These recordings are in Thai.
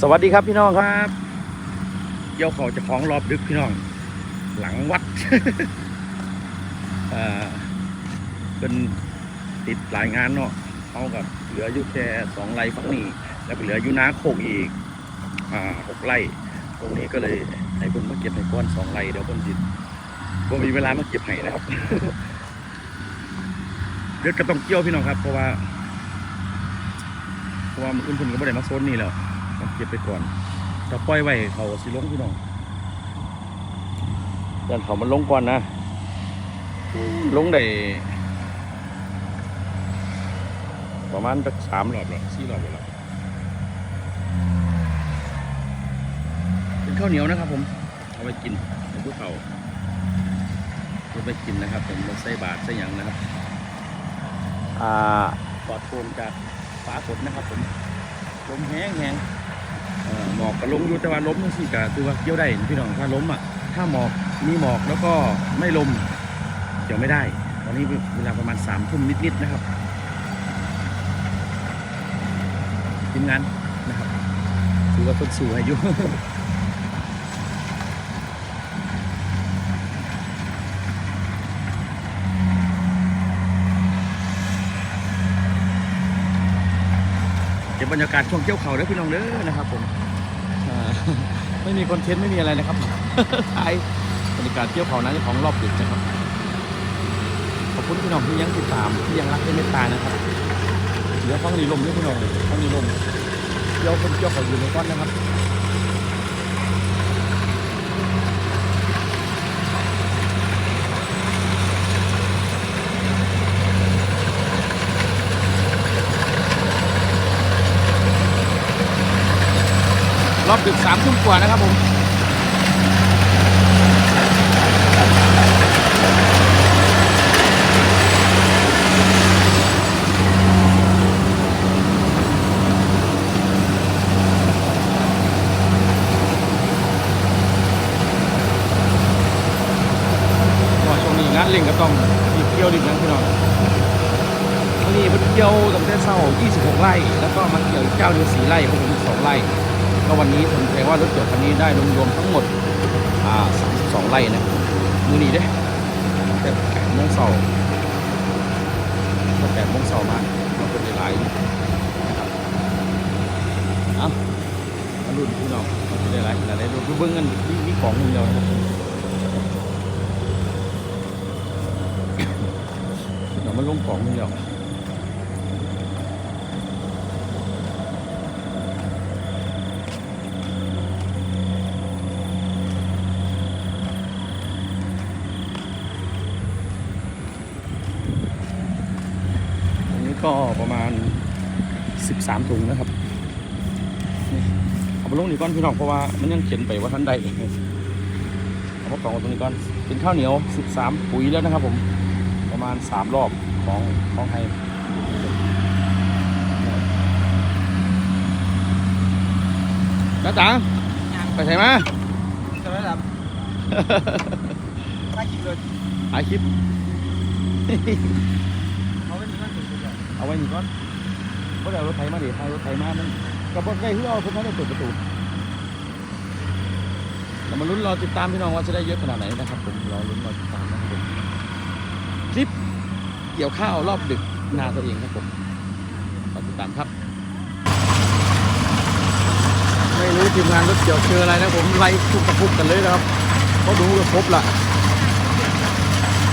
สวัสดีครับพี่น้องครับเกี่ยวเขาจะของรอบดึกพี่น้อง หลังวัดเอ่อเป็นติดหลายงานเนาะเอากับเหลืออยู่แค่สองไร่ฝั่งนี้ แล้วเหลืออยู่นาโคกอีกอ่าหกไร่ตรงนี้ก็เลยให้เพิ่นมาเก็บให้ก้อนสองไร่เดี๋ยวเพิ่นจิบ่มีเวลามาเก็บให้นะครับเดือดก็ต้องเกี่ยวพี่น้องครับ เพราะว่า เพราะว่ามันอื่นเพิ่นก็บ่ได้มาโซนนี้แล้ว เก็บไปก่อนถ้าปล่อยไว้เขาสิลงพี่น้องตอนเขามันลงก่อนนะ ลงได้ประมาณสักสามรอบหรอสี่รอบแล้วเป็นข้าวเหนียวนะครับผม เอาไปกินในภูเขาเอาไปกินนะครับผมมาใส่บาตรใส่หยังนะครับ อ่าปลอดโปร่งจากฟ้าฝนนะครับผมลมแห้งแห้งเอ่อ หมอกก็ลงอยู่แต่ว่าล้มนั่นสิก็คือว่าเกี่ยวได้พี่น้องถ้าล้มอะถ้าหมอกมีหมอกแล้วก็ไม่ลมเกี่ยวไม่ได้ ตอนนี้เวลาประมาณสามทุ่มนิดๆนะครับทีมงานนะครับถือว่าคนสู่อายุ บรรยากาศช่วงเกี่ยวเขาเด้อพี่น้องเด้อนะครับผมไม่มีคอนเทนต์ไม่มีอะไรนะครับถ่ายบรรยากาศเกี่ยวเขานั้นของรอบดึกนะครับขอบคุณพี่น้องที่ยังติดตามที่ยังรักและเมตตานะครับเดี๋ยวฟังนีลมด้วยพี่น้องฟังนีลมเกี่ยวคนเกี่ยวเขาอยู่ในก้อนนะครับ รอบดึกสามทุ่มกว่านะครับผมานเล่งก็ต้องรีบเที่ยวรีบนั้นพี่น้องวันนี้มันเที่ยวตั้งแต่เช้า26 ไร่ แล้วก็มาเกี่ยวอีกเจ้าเดียว4ไร่ของผมอีก2ไร่ ก็วันนี้ผมแทงว่ารถเกี่ยวคันนี้ได้รวมๆทั้งหมดอ่า32ไร่นะมือหนีเด้แต่แปดโมงเช้าแต่แปดโมงเช้ามาเราเป็นหลายนะครับเอามาลุ้นพี่น้องเราเป็นหลายๆหลายๆดูเบิ้องกันมีมีของหนึ่งเดียวนะครับเดี๋ยวมันลงของมึงเดียวอันนี้ก็ประมาณ 13ถุงนะครับนี่เอาไปลงนี่ก่อนพี่น้องเพราะว่ามันยังเขียนไปว่าท่านใดเอามากองไว้ตรงนี้ก่อนเป็นข้าวเหนียว13ปุ๋ยแล้วนะครับ ผมประมาณสามรอบของของไทยน้าจ๋าไปไหนมาจะไม่รับไม่กินเลยถ่ายคลิปเขาไม่มีมันถึงเลยเอาไว้หนึ่งก่อน เพราะเดี๋ยวรถไถมาดิถ่ารถไถมามันกระบอกใกล้ที่เราเพิ่งได้เปิดประตูเรามาลุ้นรอติดตามพี่น้องว่าจะได้เยอะขนาดไหนนะครับ ผมรอลุ้นรอติดตามนะครับผมคลิปเกี่ยวข้าวรอบดึกนาตัวเองครับผมรอติดตามครับ ไม่รู้ทีมงานรถเกี่ยวเจออะไรนะผมไล่คุกกระพุกกันเลยนะครับเพราะดูกับครบล่ะ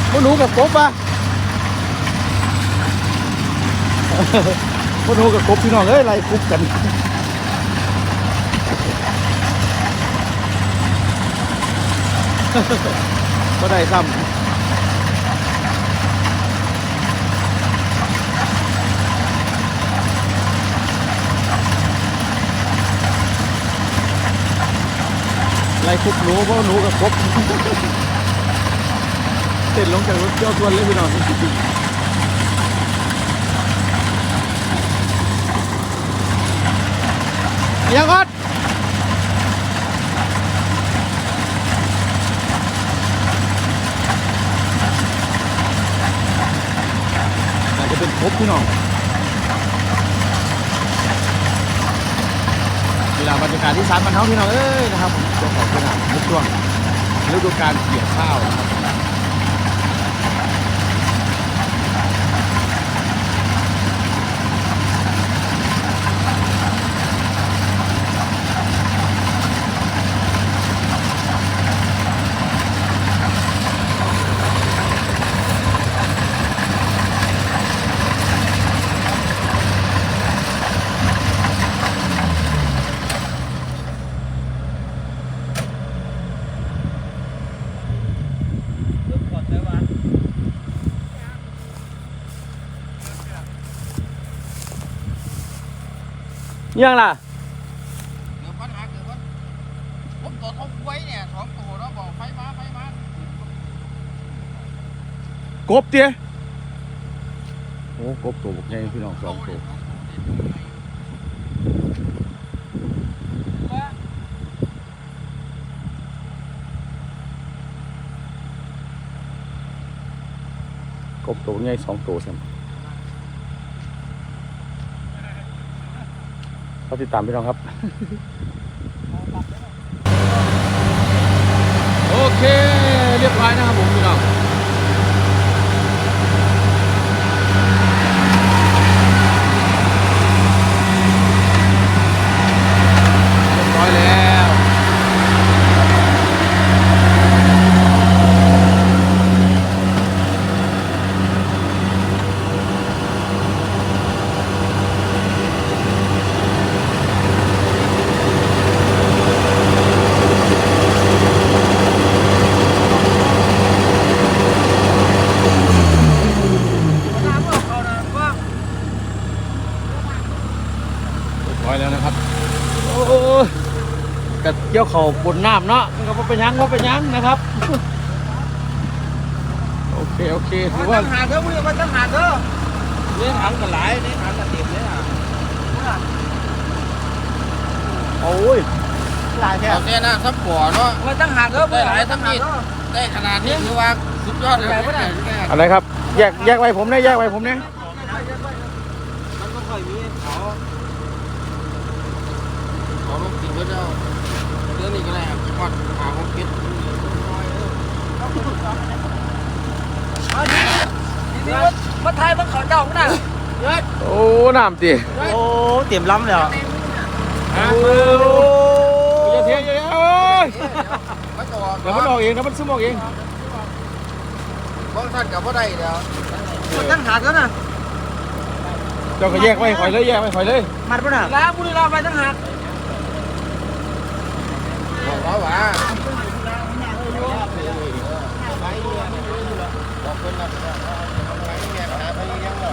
เพราะหนูกับครบปะ เพราะหกับครบพี่น้องเอ้ยไล่คุกกันก็ได้ซ้ำไล่คุกหนูเพราะหนูกับคบเต้นลงจากรถเจ้าทวนเลยพี่น้อง ยังก่อนอาจจะเป็นครบพี่น้องเวลละบรรยากาศที่สานบรรเทาพี่น้องเอ้ยนะครับผมช่วงของสนามทุกช่วงฤดูกาลเกี่ยวข้าวนะครับ ยังล่ะเดี๋ยวปัญหาเกิดว่าผมตัวทบไว้เนี่ยสองตัวแล้วบอกไฟมาไฟมากบเตี้ยโอ้กบตัวบกใหญ่พี่น้องสองตัวกบตัวใหญ่สองตัวใช่ไหม ก็ติดตามพี่น้องครับ โอเค เรียบร้อยนะครับผมพี่น้อง เรียบร้อยแล้ว น้ำบอกเขานะว่า เรียบร้อยแล้วนะครับ โอ้ย กับเกี่ยวเขาบนน้ำเนาะมันก็บ่เป็นหยังว่าเป็นหยังนะครับ โอเคโอเคถือว่าว่าตั้งหาเด้อมึงมันตั้งหาเด้อนี่ถังกันหลายนี่ถังกันเต็มเลยอะโอ้ยหลายแค่เอาแค่นั้นซับปัวเนาะมันตั้งหาเด้อได้หลายทั้งนี้ได้ขนาดนี้คือว่าสุดยอดเลยอะไรครับ แยกแยกไว้ผมเนี่ยแยกไว้ผมเนี่ยมันก็ค่อยมีเขาขอลูกกินก็เจ้า เรื่องนี้ก็ได้ครับทอดหาของคิดทีนี้มันไทยมันเขาเจ้าน่ะโอ้น้ำตีโอ้เตรียมล้ำแล้วโอ้ยอย่าเทียอย่าเทียเอ้ยไม่ต่อเดี๋ยวมันออกเองเดี๋ยวมันซึมออกเองบางท่านกับพ่ได้เดี๋ยวมันตั้งหาเด้อน่ะเจ้าก็แยกไว้ข่อยเลยแยกไว้ข่อยเลยมัดป่ะน่ะล้างบุรีรัมย์ไปตั้งหา บอกว่าว่าบอกคนนะแก้ปัญหาไปยังหรอ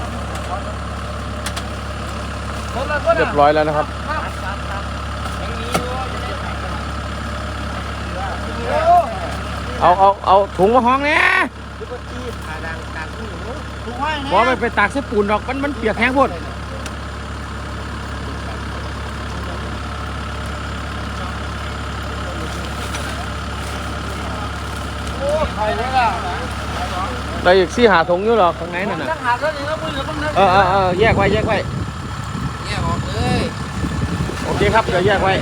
คนละคนเรียน่ะบร้อยแล้วนะครับเอาเอาเอาถุงมาห้องเนี่ยถูกไหมบอกว่ามันไปตากเส้ปูนดอกมันมันเปียกแห้งพุ่นโอ้ไข่เลยล่ะได้ อีกสี่หาถุงอยู่หรอกข้างในนั่นน่ะตั้งหาเด้อนี่แล้วบุรีรัมย์เออเออเออแยกไว้แยกไว้แก้บอกเลยโอเคครับเดี๋ยวแยกไว้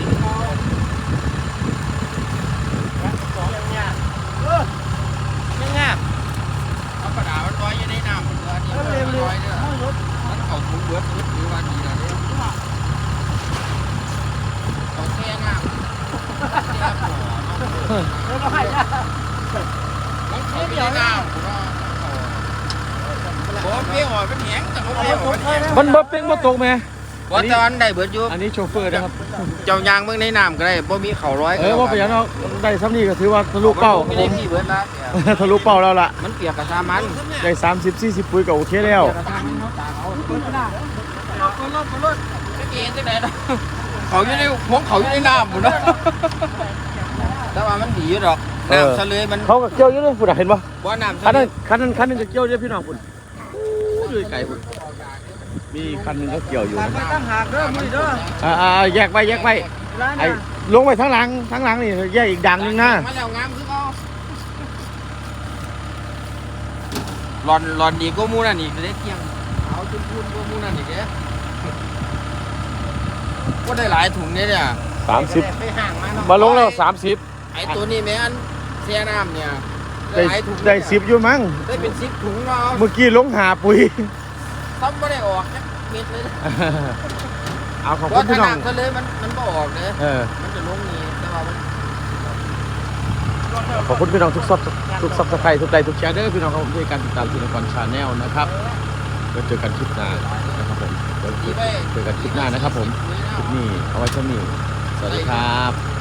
ไม่ง่ายธรรมดามันลอยอ เนี่ยมันเข่าถุงเบิดหรือว่าดีนะเนี่ยงแค่น้ำแค่ปัวเนาะไม่ได้นะมันเขาไม่ได้น้ำผมว่าเปรี้ยวอะเป็นแหงแต่เขาเปรี้ยวเป็นแหงมันบ่เป็นบ่ตกแม่ว่าตอนได้เบิดอยู่อันนี้โชเฟอร์นะครับ เจ้ายางเมืองในน้ำก็ได้บ่มีเข่าร้อยเออว่าไปอย่างเนาะได้ซ้ำนี่ก็ถือว่าทะลุเป้าไม่ได้พี่เบิดละทะลุเป้าแล้วล่ะ มันเปียกกระชามันได้สามสิบสี่สิบปุ๋ยก็โอเคแล้วเขาอยู่ในพวเขาอยู่ในน้ำหมดนะแต่ว่ามันดีอยู่ดอก น้ำทะเลมันเขาก็เกี่ยวอยู่เลยพุ่นน่ะเห็นปะบ่น้ำคัทะนเลนั้นคันนั้นคันนึงก็เกี่ยวเยอะพี่น้องพุ่นโอ้ยอยู่ไกลพุ่นมีคันหนึงก็เกี่ยวอยู่ตัดไปตั้งหากเด้อมือเด้ออ่าอ่าแยกไว้แยกไว้ร้านไอ้น่ะลงไปทั้งหลังทั้งหลังนี่แยกอีกดังหนึงนะมาแล้วงามคือเขาหลอนหลอนดีก็มูนั่นอีกเด้เที่ยงเอาจุนพูนก็มูนั่นอีกเด้ก็ได้หลายถุงเนี่ยเนี่ย สามสิบไปห่างมาเนะมาลงแล้วสามสิบ ไอ้ตัวนี้แม่อันเสียน้ำเนี่ยได้หลายถุงได้สิบอยู่มั้งได้เป็นสิบถุงเนาะเมื่อกี้ลงหาปุ๋ยซ้ำไม่ได้ออกจักเม็ดเลยนะเอาขอบเพคุราะณถ้าพี่น้องน้ำทะเลมันมันบ่ออกเลยเออ มันจะลงนี่แต่ว่ามันขอบคุณพี่น้องทุกซับทุกซับสไครต์ทุกไลค์ทุกแชร์เด้อพี่น้องครับผมที่ให้การติดตามทีนกรชาแนลนะครับไว้เจอกันคลิปหน้านะครับผมไว้ดีไปเจอกันคลิปหน้านะครับผมคลิปนี้เอาไว้เท่านี้สวัสดีครับ